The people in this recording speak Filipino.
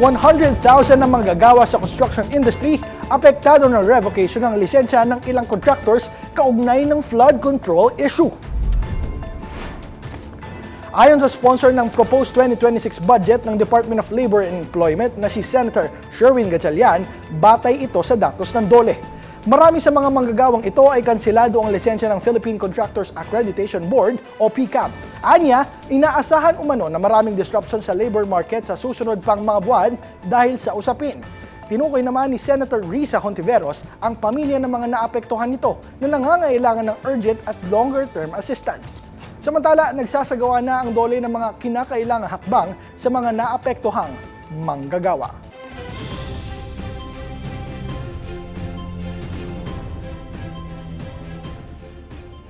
100,000 na manggagawa sa construction industry apektado ng revocation ng lisensya ng ilang contractors kaugnay ng flood control issue. Ayon sa sponsor ng proposed 2026 budget ng Department of Labor and Employment na si Senator Sherwin Gatchalian, batay ito sa datos ng DOLE. Marami sa mga manggagawang ito ay kansilado ang lisensya ng Philippine Contractors Accreditation Board o PCAB. Anya, inaasahan umano na maraming disruption sa labor market sa susunod pang mga buwan dahil sa usapin. Tinukoy naman ni Senator Risa Hontiveros ang pamilya ng mga naapektuhan nito na nangangailangan ng urgent at longer-term assistance. Samantala, nagsasagawa na ang dole ng mga kinakailangang hakbang sa mga naapektuhang manggagawa.